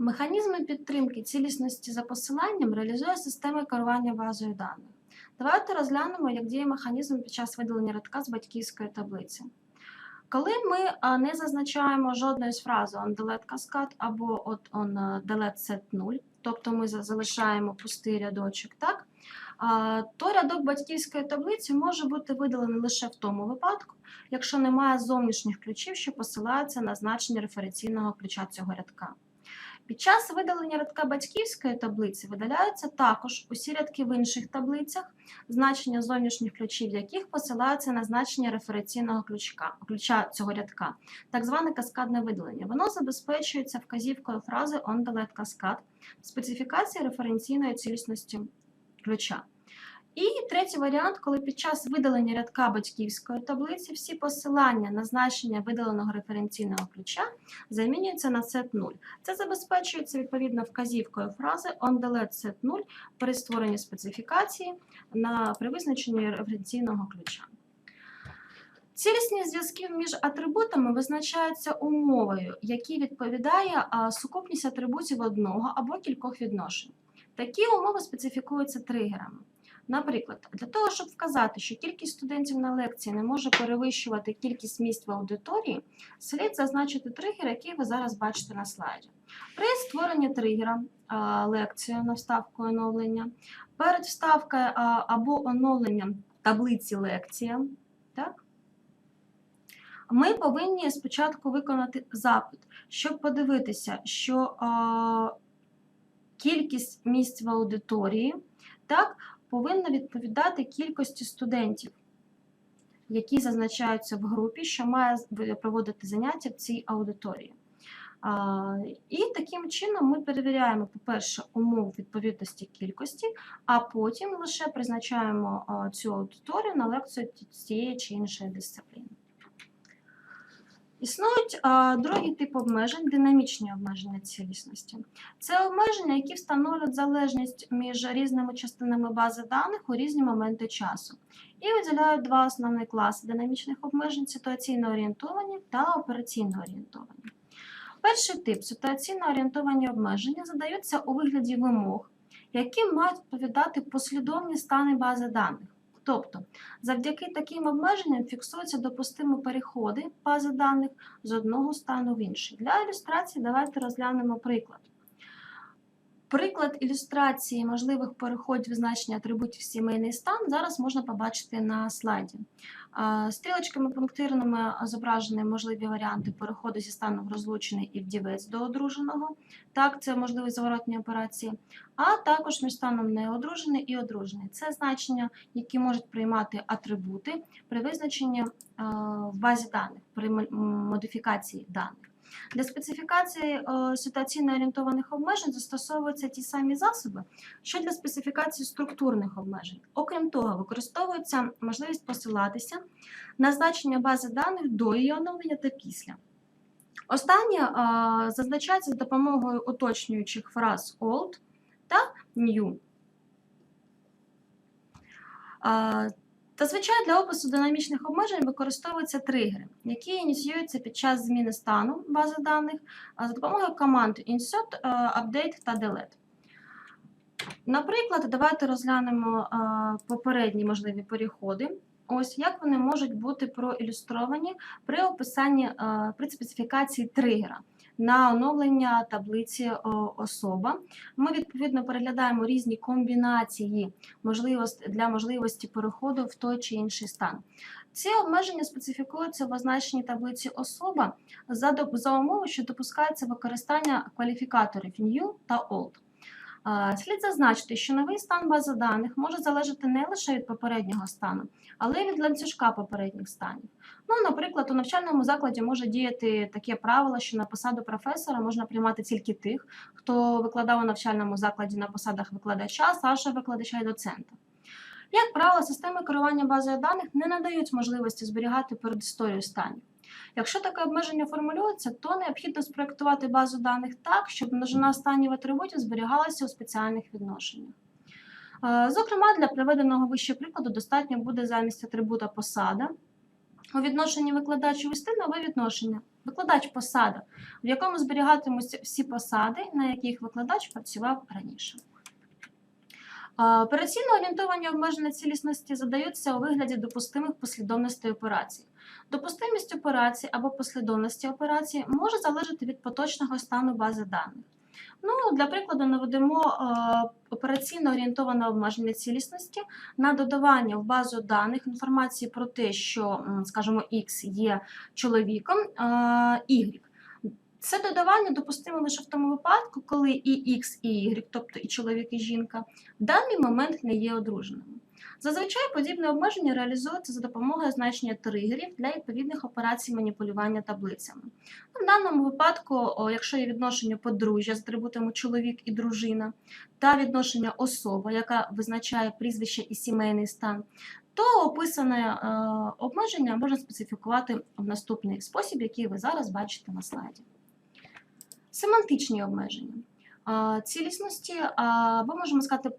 Механізми підтримки цілісності за посиланням реалізує система керування базою даних. Давайте розглянемо, як діє механізм під час видалення рядка з батьківської таблиці. Коли ми не зазначаємо жодної з фрази on delete cascade або от on delete set 0, тобто ми залишаємо пустий рядочок, так? то рядок батьківської таблиці може бути видалений лише в тому випадку, якщо немає зовнішніх ключів, що посилаються на значення референційного ключа цього рядка. Під час видалення рядка батьківської таблиці видаляються також усі рядки в інших таблицях, значення зовнішніх ключів яких посилаються на значення референційного ключка, ключа цього рядка, так зване каскадне видалення. Воно забезпечується вказівкою фрази on delete cascade в специфікації референційної цілісності ключа. І третій варіант, коли під час видалення рядка батьківської таблиці всі посилання на значення видаленого референційного ключа замінюються на set 0. Це забезпечується відповідно вказівкою фрази on delete set 0 при створенні специфікації на при визначенні референційного ключа. Цілісність зв'язків між атрибутами визначаються умовою, якій відповідає сукупність атрибутів одного або кількох відношень. Такі умови специфікуються тригерами. Наприклад, для того, щоб вказати, що кількість студентів на лекції не може перевищувати кількість місць в аудиторії, слід зазначити тригер, який ви зараз бачите на слайді. При створенні тригера лекцію на вставку оновлення, перед вставкою або оновленням таблиці лекція, так, ми повинні спочатку виконати запит, щоб подивитися, що кількість місць в аудиторії так, повинна відповідати кількості студентів, які зазначаються в групі, що має проводити заняття в цій аудиторії. І таким чином ми перевіряємо, по-перше, умов відповідності кількості, а потім лише призначаємо цю аудиторію на лекцію цієї чи іншої дисципліни. Існують а, другий тип обмежень динамічні обмеження цілісності. Це обмеження, які встановлюють залежність між різними частинами бази даних у різні моменти часу. І виділяють два основні класи динамічних обмежень ситуаційно орієнтовані та операційно орієнтовані. Перший тип ситуаційно орієнтовані обмеження задаються у вигляді вимог, які мають відповідати послідовні стани бази даних. Тобто, завдяки таким обмеженням фіксуються допустимі переходи бази даних з одного стану в інший. Для ілюстрації давайте розглянемо приклад. Приклад ілюстрації можливих переходів значення атрибутів сімейний стан зараз можна побачити на слайді. Стрілочками пунктирними зображені можливі варіанти переходу зі стану розлучений і вдівець до одруженого. Так, це можливі зворотні операції, а також між станом неодружений і одружений. Це значення, які можуть приймати атрибути при визначенні в базі даних, при модифікації даних. Для специфікації е, ситуаційно орієнтованих обмежень застосовуються ті самі засоби, що для специфікації структурних обмежень. Окрім того, використовується можливість посилатися на значення бази даних до її оновлення та після. Останнє е, зазначається за допомогою уточнюючих фраз old та new. Зазвичай для опису динамічних обмежень використовуються тригери, які ініціюються під час зміни стану бази даних за допомогою команд insert, е, update та delete. Наприклад, давайте розглянемо е, попередні можливі переходи. Ось як вони можуть бути проілюстровані при описанні е, при специфікації тригера на оновлення таблиці е, особа. Ми відповідно переглядаємо різні комбінації для можливості переходу в той чи інший стан. Ці обмеження специфікуються в означеній таблиці особа за умови, що допускається використання кваліфікаторів new та old. Слід зазначити, що новий стан бази даних може залежати не лише від попереднього стану, але й від ланцюжка попередніх станів. Ну, наприклад, у навчальному закладі може діяти таке правило, що на посаду професора можна приймати тільки тих, хто викладав у навчальному закладі на посадах викладача, старшого викладача і доцента. Як правило, системи керування базою даних не надають можливості зберігати передісторію станів. Якщо таке обмеження формулюється, то необхідно спроектувати базу даних так, щоб множина станів атрибутів зберігалася у спеціальних відношеннях. Е, Зокрема, для приведеного вище прикладу достатньо буде замість атрибута посада У відношенні викладач-юристи нове відношення. Викладач посада, в якому зберігатимуться всі посади, на яких викладач працював раніше. Операційно орієнтовані обмеження цілісності задаються у вигляді допустимих послідовностей операцій. Допустимість операцій або послідовності операцій може залежати від поточного стану бази даних. Ну, для прикладу, наведемо е, операційно орієнтоване обмеження цілісності на додавання в базу даних інформації про те, що, скажімо, X є чоловіком, е, Y. Це додавання допустимо лише в тому випадку, коли і X, і Y, тобто і чоловік, і жінка, в даний момент не є одруженими. Зазвичай подібне обмеження реалізується за допомогою значення тригерів для відповідних операцій маніпулювання таблицями. В даному випадку, якщо є відношення подружжя з атрибутами чоловік і дружина, та відношення особа, яка визначає прізвище і сімейний стан, то описане е, обмеження можна специфікувати в наступний спосіб, який ви зараз бачите на слайді. Семантичні обмеження. Цілісності, або можемо сказати,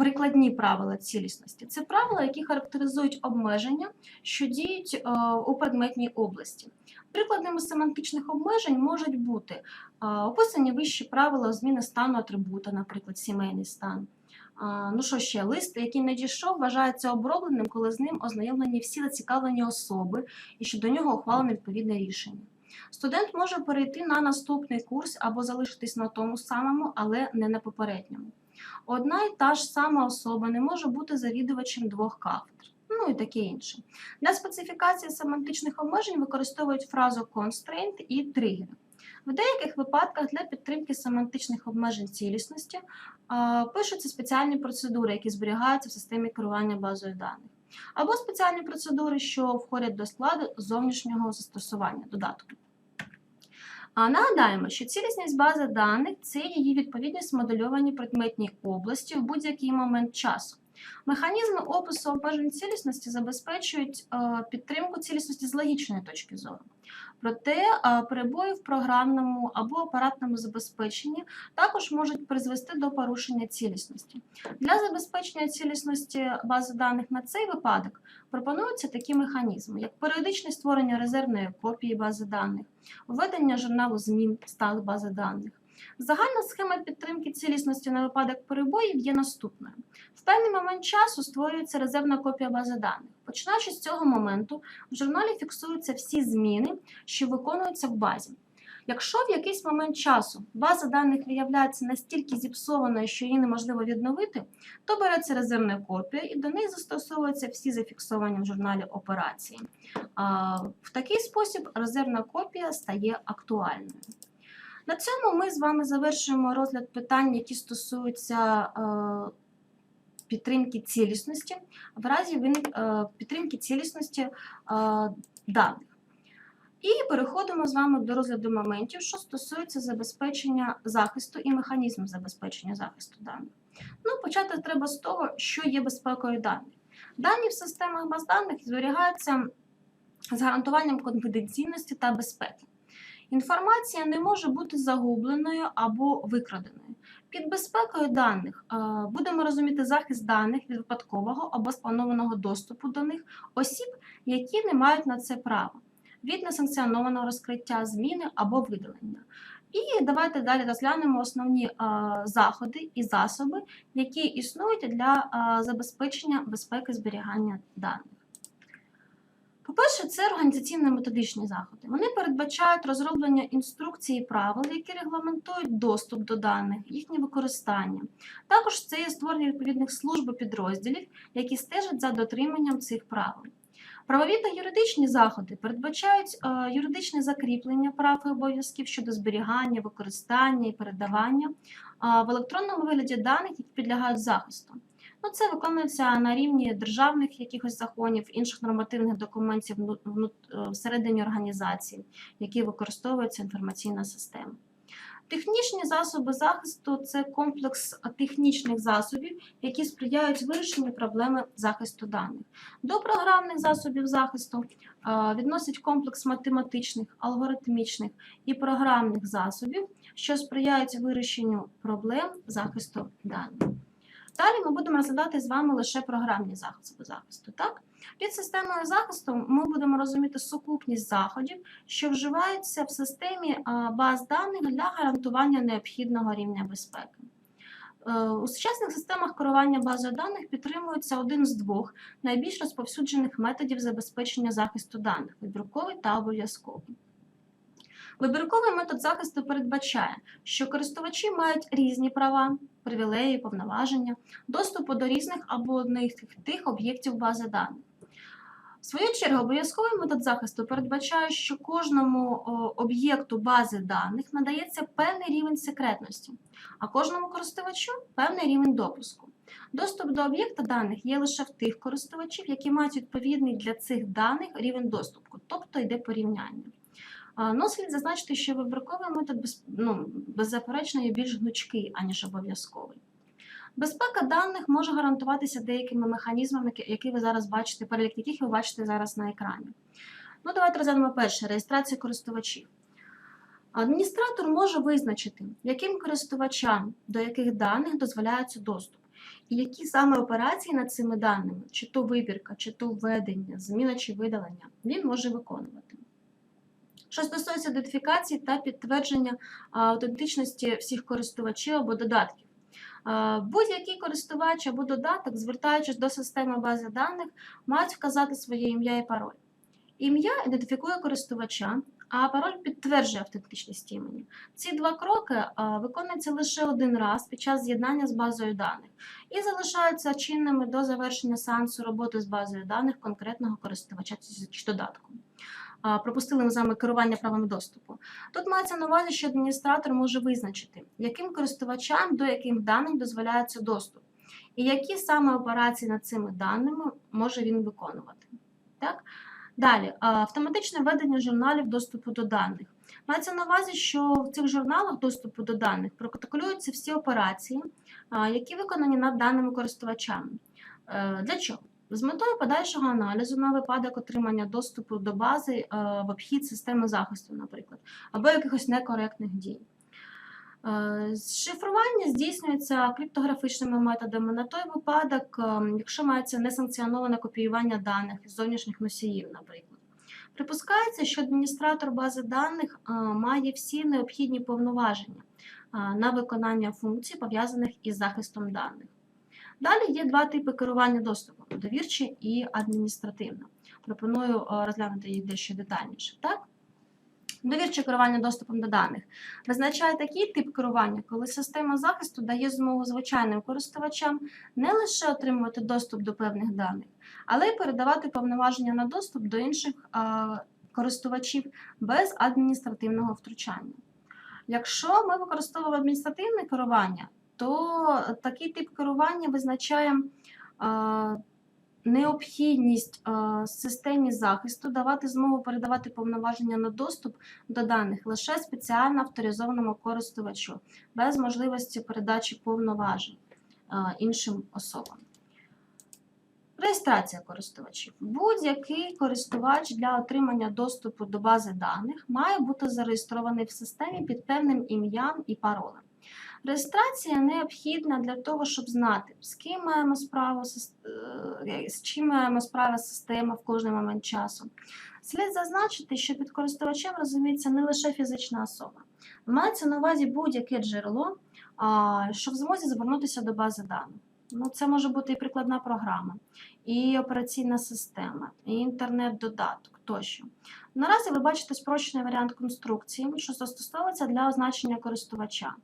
прикладні правила цілісності. Це правила, які характеризують обмеження, що діють е, у предметній області. Прикладами семантичних обмежень можуть бути е, описані вищі правила зміни стану атрибута, наприклад, сімейний стан. А, Ну що ще, лист, який надійшов, вважається обробленим, коли з ним ознайомлені всі зацікавлені особи і що до нього ухвалено відповідне рішення. Студент може перейти на наступний курс або залишитись на тому самому, але не на попередньому. Одна і та ж сама особа не може бути завідувачем двох кафедр. Ну і таке інше. Для специфікації семантичних обмежень використовують фразу constraint і тригери. В деяких випадках для підтримки семантичних обмежень цілісності пишуться спеціальні процедури, які зберігаються в системі керування базою даних, або спеціальні процедури, що входять до складу зовнішнього застосування додатку. А нагадаємо, що цілісність бази даних це її відповідність модельованій предметній області в будь-який момент часу. Механізми опису обмежень цілісності забезпечують е, підтримку цілісності з логічної точки зору. Проте перебої в програмному або апаратному забезпеченні також можуть призвести до порушення цілісності. Для забезпечення цілісності бази даних на цей випадок пропонуються такі механізми, як періодичне створення резервної копії бази даних, введення журналу змін стали бази даних. Загальна схема підтримки цілісності на випадок перебоїв є наступною. В певний момент часу створюється резервна копія бази даних. Починаючи з цього моменту, в журналі фіксуються всі зміни, що виконуються в базі. Якщо в якийсь момент часу база даних виявляється настільки зіпсованою, що її неможливо відновити, то береться резервна копія і до неї застосовуються всі зафіксовані в журналі операції. В такий спосіб резервна копія стає актуальною. На цьому ми з вами завершуємо розгляд питань, які стосуються е, підтримки цілісності, в разі е, підтримки цілісності е, даних. І переходимо з вами до розгляду моментів, що стосуються забезпечення захисту і механізмів забезпечення захисту даних. Ну, почати треба з того, що є безпекою даних. Дані в системах баз даних зберігаються з гарантуванням конфіденційності та безпеки. Інформація не може бути загубленою або викраденою. Під безпекою даних е, будемо розуміти захист даних від випадкового або спланованого доступу до них осіб, які не мають на це права, від несанкціонованого розкриття, зміни або видалення. І давайте далі розглянемо основні е, заходи і засоби, які існують для е, забезпечення безпеки зберігання даних. По-перше, це організаційно-методичні заходи. Вони передбачають розроблення інструкцій і правил, які регламентують доступ до даних, їхнє використання. Також це є створення відповідних служб і підрозділів, які стежать за дотриманням цих правил. Правові та юридичні заходи передбачають е, юридичне закріплення прав і обов'язків щодо зберігання, використання і передавання е, в електронному вигляді даних, які підлягають захисту. Ну, це виконується на рівні державних якихось законів, інших нормативних документів е, всередині організації, які використовується інформаційна система. Технічні засоби захисту це комплекс технічних засобів, які сприяють вирішенню проблеми захисту даних. До програмних засобів захисту е, відносять комплекс математичних, алгоритмічних і програмних засобів, що сприяють вирішенню проблем захисту даних. Далі ми будемо розглядати з вами лише програмні засоби захисту. Так? Під системою захисту ми будемо розуміти сукупність заходів, що вживаються в системі баз даних для гарантування необхідного рівня безпеки. Е, У сучасних системах керування базою даних підтримується один з двох найбільш розповсюджених методів забезпечення захисту даних вибірковий та обов'язковий. Вибірковий метод захисту передбачає, що користувачі мають різні права, привілеї, повноваження, доступу до різних або одних тих об'єктів бази даних. В свою чергу, обов'язковий метод захисту передбачає, що кожному об'єкту бази даних надається певний рівень секретності, а кожному користувачу певний рівень допуску. Доступ до об'єкта даних є лише в тих користувачів, які мають відповідний для цих даних рівень доступу, тобто йде порівняння. Ну, слід зазначити, що вибірковий метод без, ну, беззаперечно є більш гнучкий, аніж обов'язковий. Безпека даних може гарантуватися деякими механізмами, які ви зараз бачите, перелік яких ви бачите зараз на екрані. Ну, давайте розглянемо перше реєстрацію користувачів. Адміністратор може визначити, яким користувачам до яких даних дозволяється доступ, і які саме операції над цими даними, чи то вибірка, чи то введення, зміна чи видалення, він може виконувати. Що стосується ідентифікації та підтвердження аутентичності всіх користувачів або додатків. Будь-який користувач або додаток, звертаючись до системи бази даних, мають вказати своє ім'я і пароль. Ім'я ідентифікує користувача, а пароль підтверджує автентичність імені. Ці два кроки виконуються лише один раз під час з'єднання з базою даних і залишаються чинними до завершення сеансу роботи з базою даних конкретного користувача чи додатку. Пропустили ми з керування правами доступу. Тут мається на увазі, що адміністратор може визначити, яким користувачам до яких даних дозволяється доступ, і які саме операції над цими даними може він виконувати. Так? Далі, автоматичне ведення журналів доступу до даних. Мається на увазі, що в цих журналах доступу до даних протоколюються всі операції, які виконані над даними користувачами. Е, Для чого? З метою подальшого аналізу на випадок отримання доступу до бази е, в обхід системи захисту, наприклад, або якихось некоректних дій. Е, Шифрування здійснюється криптографічними методами на той випадок, е, якщо мається несанкціоноване копіювання даних із зовнішніх носіїв, наприклад. Припускається, що адміністратор бази даних має всі необхідні повноваження на виконання функцій, пов'язаних із захистом даних. Далі є два типи керування доступом довірче і адміністративне. Пропоную е, розглянути їх дещо детальніше. Так? Довірче керування доступом до даних визначає такий тип керування, коли система захисту дає змогу звичайним користувачам не лише отримувати доступ до певних даних, але й передавати повноваження на доступ до інших а, користувачів без адміністративного втручання. Якщо ми використовуємо адміністративне керування, то такий тип керування визначає необхідність системі захисту давати змогу передавати повноваження на доступ до даних лише спеціально авторизованому користувачу, без можливості передачі повноважень іншим особам. Реєстрація користувачів. Будь-який користувач для отримання доступу до бази даних має бути зареєстрований в системі під певним ім'ям і паролем. Реєстрація необхідна для того, щоб знати, з ким маємо справу, е, з чим маємо справу система в кожний момент часу. Слід зазначити, що під користувачем розуміється не лише фізична особа. Мається на увазі будь-яке джерело, що в змозі звернутися до бази даних. Ну, це може бути і прикладна програма, і операційна система, і інтернет-додаток тощо. Наразі ви бачите спрощений варіант конструкції, що застосовується для означення користувача.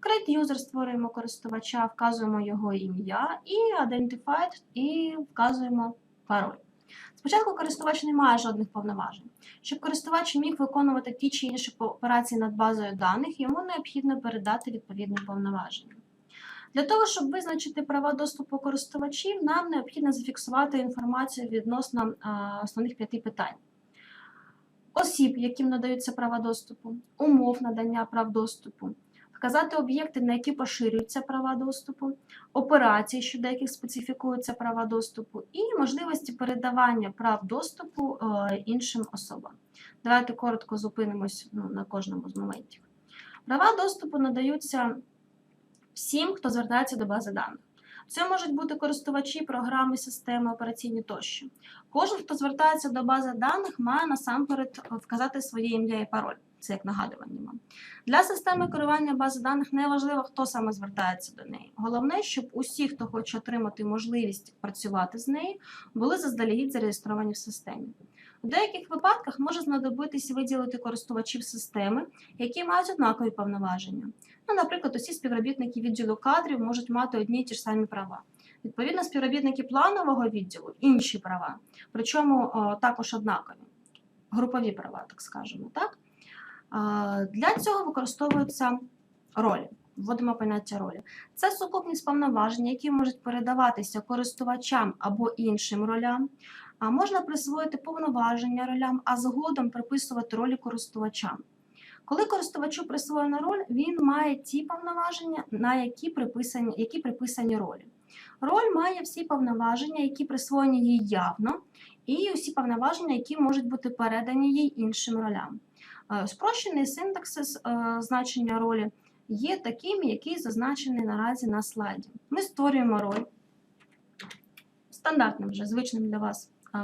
Create user створюємо користувача, вказуємо його ім'я і Identified і вказуємо пароль. Спочатку користувач не має жодних повноважень. Щоб користувач міг виконувати ті чи інші операції над базою даних, йому необхідно передати відповідні повноваження. Для того, щоб визначити права доступу користувачів, нам необхідно зафіксувати інформацію відносно основних п'яти питань. Осіб, яким надаються права доступу, умов надання прав доступу, вказати об'єкти, на які поширюються права доступу, операції, щодо яких специфікуються права доступу, і можливості передавання прав доступу е, іншим особам. Давайте коротко зупинимось ну, на кожному з моментів. Права доступу надаються всім, хто звертається до бази даних. Це можуть бути користувачі, програми, системи, операційні тощо. Кожен, хто звертається до бази даних, має насамперед е, вказати своє ім'я і пароль. Це як нагадування вам. Для системи керування бази даних не важливо, хто саме звертається до неї. Головне, щоб усі, хто хоче отримати можливість працювати з нею, були заздалегідь зареєстровані в системі. У деяких випадках може знадобитися виділити користувачів системи, які мають однакові повноваження. Ну, наприклад, усі співробітники відділу кадрів можуть мати одні й ті ж самі права. Відповідно, співробітники планового відділу інші права, причому о, також однакові, групові права, так скажемо. Так? Для цього використовуються ролі. Вводимо поняття ролі. Це сукупність повноважень, які можуть передаватися користувачам або іншим ролям. А можна присвоїти повноваження ролям, а згодом приписувати ролі користувачам. Коли користувачу присвоєна роль, він має ті повноваження, на які приписані, які приписані ролі. Роль має всі повноваження, які присвоєні їй явно, і усі повноваження, які можуть бути передані їй іншим ролям. Е, Спрощений синтаксис е, значення ролі є таким, який зазначений наразі на слайді. Ми створюємо роль стандартним вже звичним для вас е,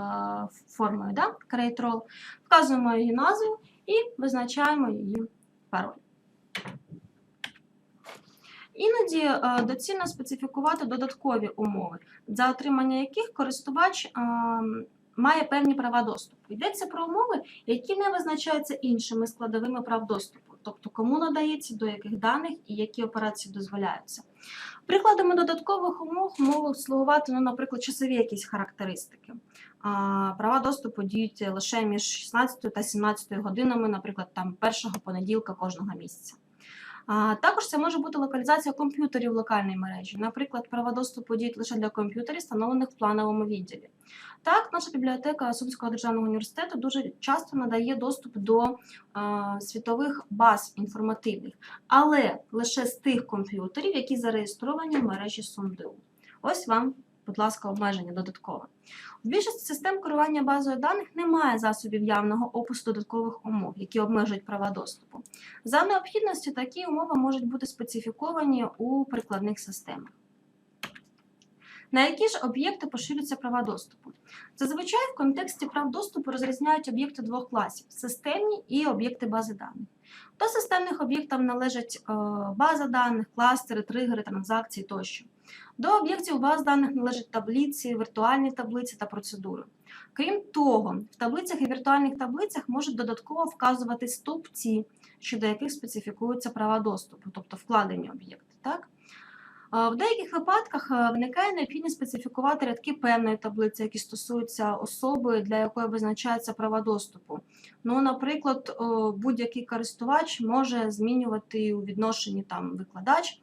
формою, да? create role, вказуємо її назву і визначаємо її пароль. Іноді доцільно специфікувати додаткові умови, за отримання яких користувач е, має певні права доступу. Йдеться про умови, які не визначаються іншими складовими прав доступу, тобто кому надається, до яких даних і які операції дозволяються. Прикладами додаткових умов можуть слугувати, ну, наприклад, часові якісь характеристики. Права доступу діють лише між 16 та 17 годинами, наприклад, там першого понеділка кожного місяця. А, Також це може бути локалізація комп'ютерів в локальній мережі. Наприклад, права доступу діють лише для комп'ютерів, встановлених в плановому відділі. Так, наша бібліотека Сумського державного університету дуже часто надає доступ до а, світових баз інформативних, але лише з тих комп'ютерів, які зареєстровані в мережі СумДУ. Ось вам, будь ласка, обмеження додаткове. В більшості систем керування базою даних немає засобів явного опису додаткових умов, які обмежують права доступу. За необхідністю такі умови можуть бути специфіковані у прикладних системах. На які ж об'єкти поширюються права доступу? Зазвичай в контексті прав доступу розрізняють об'єкти двох класів системні і об'єкти бази даних. До системних об'єктів належать е, база даних, кластери, тригери, транзакції тощо. До об'єктів баз даних належать таблиці, віртуальні таблиці та процедури. Крім того, в таблицях і віртуальних таблицях можуть додатково вказувати стовпці, щодо яких специфікуються права доступу, тобто вкладені об'єкти. Так? В деяких випадках е, виникає необхідність специфікувати рядки певної таблиці, які стосуються особи, для якої визначаються права доступу. Ну, наприклад, будь-який користувач може змінювати у відношенні там викладач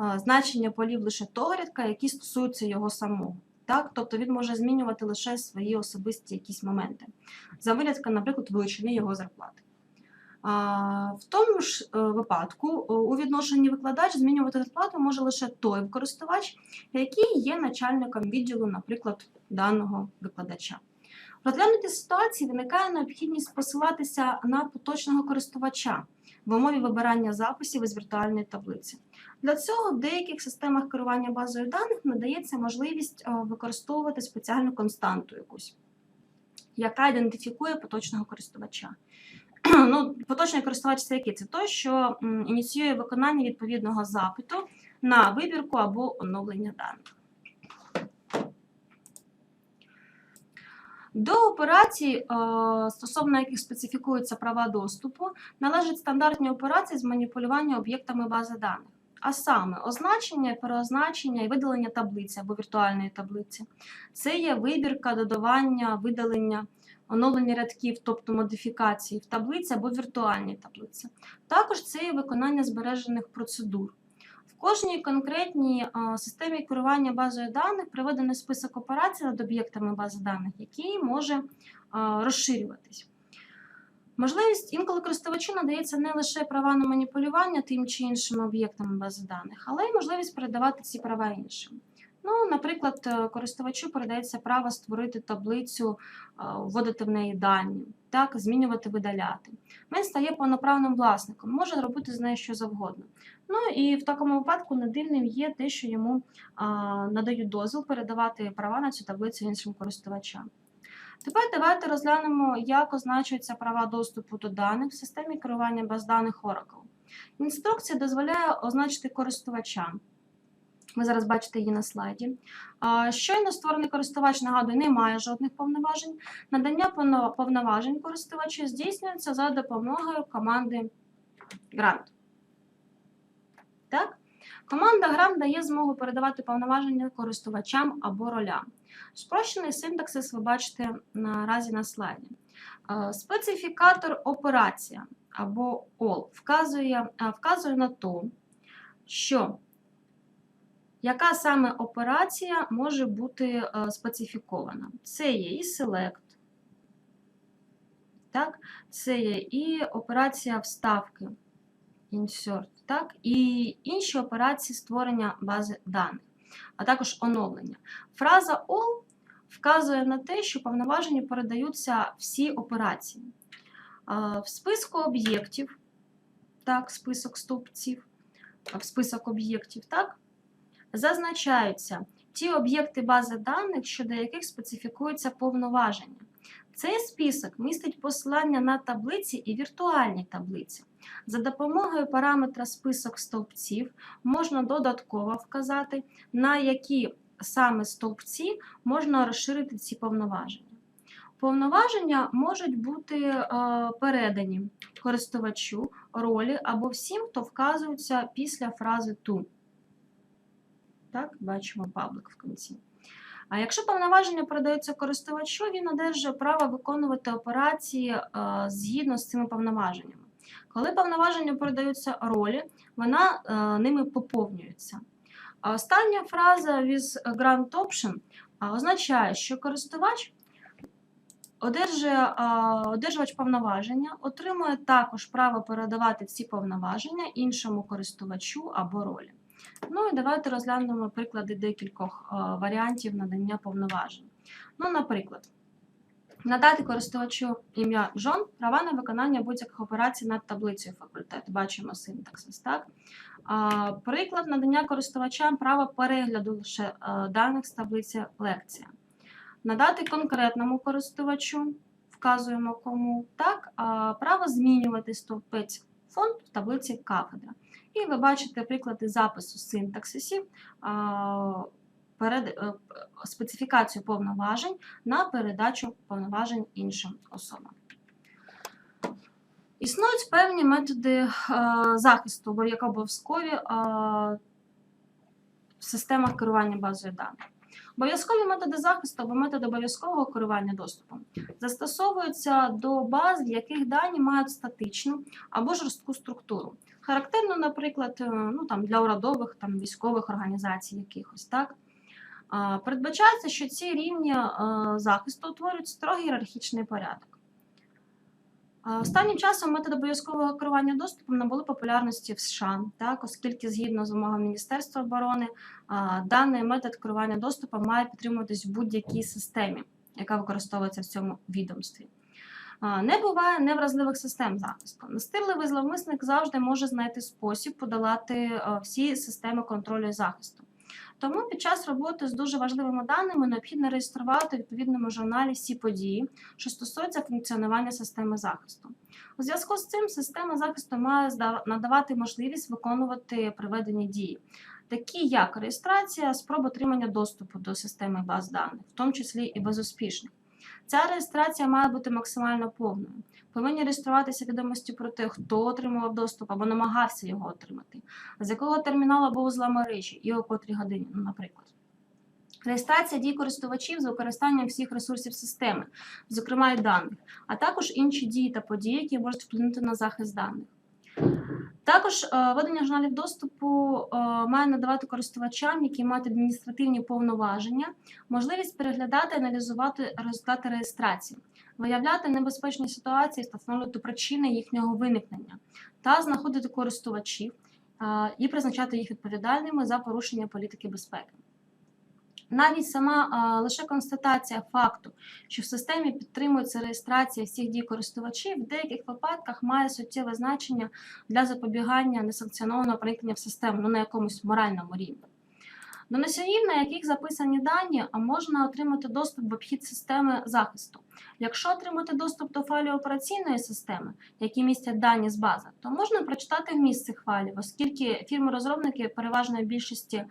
е, значення полів лише того рядка, які стосуються його самого. Так? Тобто він може змінювати лише свої особисті якісь моменти. За винятком, наприклад, величини його зарплати. В тому ж е, випадку е, у відношенні викладач змінювати зарплату може лише той користувач, який є начальником відділу, наприклад, даного викладача. В розглянутій ситуації виникає необхідність посилатися на поточного користувача в умові вибирання записів із віртуальної таблиці. Для цього в деяких системах керування базою даних надається можливість е, використовувати спеціальну константу якусь, яка ідентифікує поточного користувача. Ну, Поточний користувач це який? Це той, що ініціює виконання відповідного запиту на вибірку або оновлення даних. До операцій, е, стосовно яких специфікуються права доступу, належать стандартні операції з маніпулювання об'єктами бази даних. А саме означення, переозначення і видалення таблиці або віртуальної таблиці. Це є вибірка, додавання, видалення, оновлення рядків, тобто модифікації в таблиці або віртуальній таблиці. Також це є виконання збережених процедур. В кожній конкретній системі керування базою даних приведений список операцій над об'єктами бази даних, який може розширюватись. Можливість інколи користувачу надається не лише права на маніпулювання тим чи іншими об'єктами бази даних, але й можливість передавати ці права іншим. Ну, наприклад, е, користувачу передається право створити таблицю, е, вводити в неї дані, так, змінювати, видаляти. Він стає повноправним власником, може робити з нею що завгодно. Ну і в такому випадку не дивним є те, що йому надають дозвіл передавати права на цю таблицю іншим користувачам. Тепер давайте розглянемо, як означуються права доступу до даних в системі керування баз даних Oracle. Інструкція дозволяє означити користувачам. Ви зараз бачите її на слайді. Щойно створений користувач, нагадую, не має жодних повноважень. Надання повноважень користувачу здійснюється за допомогою команди Grant. Так? Команда Grant дає змогу передавати повноваження користувачам або ролям. Спрощений синтаксис ви бачите наразі на слайді. Специфікатор операція або all вказує, вказує на те, що яка саме операція може бути е, специфікована. Це є і select, так? це є і операція вставки, insert, так? і інші операції створення бази даних, а також оновлення. Фраза all вказує на те, що повноваження передаються всі операції. В списку об'єктів, так, список стовпців, в список об'єктів, так, зазначаються ті об'єкти бази даних, щодо яких специфікуються повноваження. Цей список містить посилання на таблиці і віртуальні таблиці. За допомогою параметра список стовпців можна додатково вказати, на які саме стовпці можна розширити ці повноваження. Повноваження можуть бути е, передані користувачу, ролі або всім, хто вказується після фрази to. Так, бачимо паблик в кінці. А якщо повноваження передаються користувачу, він одержує право виконувати операції е, згідно з цими повноваженнями. Коли повноваження передаються ролі, вона е, ними поповнюється. А Остання фраза with grant option означає, що користувач одержує, а, одержувач повноваження, отримує також право передавати ці повноваження іншому користувачу або ролі. Ну і давайте розглянемо приклади декількох варіантів надання повноважень. Ну, наприклад, надати користувачу ім'я Джон права на виконання будь-яких операцій над таблицею факультету. Бачимо синтаксис, так? Приклад надання користувачам права перегляду лише е, даних з таблиці лекція. Надати конкретному користувачу, вказуємо кому, так, право змінювати стовпець фонд в таблиці кафедра. І ви бачите приклади запису перед, е, специфікацію повноважень на передачу повноважень іншим особам. Існують певні методи е, захисту, як обов'язкові е, в системах керування базою даних. Обов'язкові методи захисту або методи обов'язкового керування доступом застосовуються до баз, в яких дані мають статичну або жорстку структуру. Характерно, наприклад, е, ну, там, для урядових там, військових організацій якихось. так? Передбачається, що ці рівні е, захисту утворюють строгий ієрархічний порядок. Останнім часом методи обов'язкового керування доступом набули популярності в США, так, оскільки згідно з вимогами Міністерства оборони даний метод керування доступом має підтримуватись в будь-якій системі, яка використовується в цьому відомстві. Не буває невразливих систем захисту. Настирливий зловмисник завжди може знайти спосіб подолати е, всі системи контролю і захисту. Тому під час роботи з дуже важливими даними необхідно реєструвати в відповідному журналі всі події, що стосуються функціонування системи захисту. У зв'язку з цим система захисту має надавати можливість виконувати приведені дії, такі як реєстрація, спроба отримання доступу до системи баз даних, в тому числі і безуспішних. Ця реєстрація має бути максимально повною. Повинні реєструватися відомості про те, хто отримував доступ або намагався його отримати, з якого терміналу або узла мережі і о котрій годині, ну, наприклад. Реєстрація дій користувачів з використанням всіх ресурсів системи, зокрема і даних, а також інші дії та події, які можуть вплинути на захист даних. Також е, ведення журналів доступу е, має надавати користувачам, які мають адміністративні повноваження, можливість переглядати і аналізувати результати реєстрації, виявляти небезпечні ситуації, та встановлювати причини їхнього виникнення та знаходити користувачів е, і призначати їх відповідальними за порушення політики безпеки. Навіть сама а, лише констатація факту, що в системі підтримується реєстрація всіх дій користувачів, в деяких випадках має суттєве значення для запобігання несанкціонованого проникнення в систему ну, на якомусь моральному рівні. До носіїв, на яких записані дані, можна отримати доступ в обхід системи захисту. Якщо отримати доступ до файлів операційної системи, які містять дані з бази, то можна прочитати вміст цих файлів, оскільки фірми-розробники переважної більшості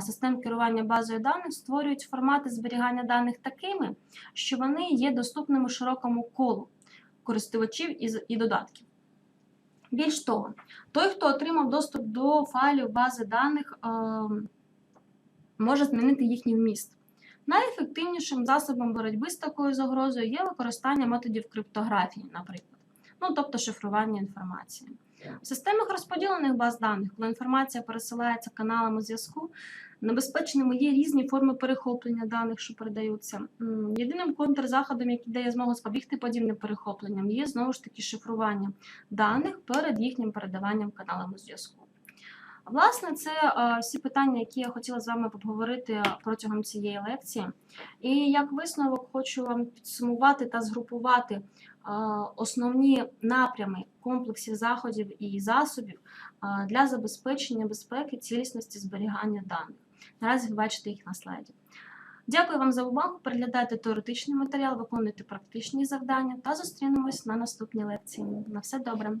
систем керування базою даних створюють формати зберігання даних такими, що вони є доступними широкому колу користувачів і додатків. Більш того, той, хто отримав доступ до файлів бази даних, ем, може змінити їхній вміст. Найефективнішим засобом боротьби з такою загрозою є використання методів криптографії, наприклад, ну тобто шифрування інформації. В системах розподілених баз даних, коли інформація пересилається каналами зв'язку, небезпечними є різні форми перехоплення даних, що передаються. Єдиним контрзаходом, який дає змогу запобігти подібним перехопленням, є знову ж таки шифрування даних перед їхнім передаванням каналами зв'язку. Власне, це е, всі питання, які я хотіла з вами обговорити протягом цієї лекції. І як висновок хочу вам підсумувати та згрупувати е, основні напрями комплексів заходів і засобів е, для забезпечення безпеки, цілісності зберігання даних. Наразі ви бачите їх на слайді. Дякую вам за увагу. Переглядайте теоретичний матеріал, виконуйте практичні завдання та зустрінемось на наступній лекції. На все добре!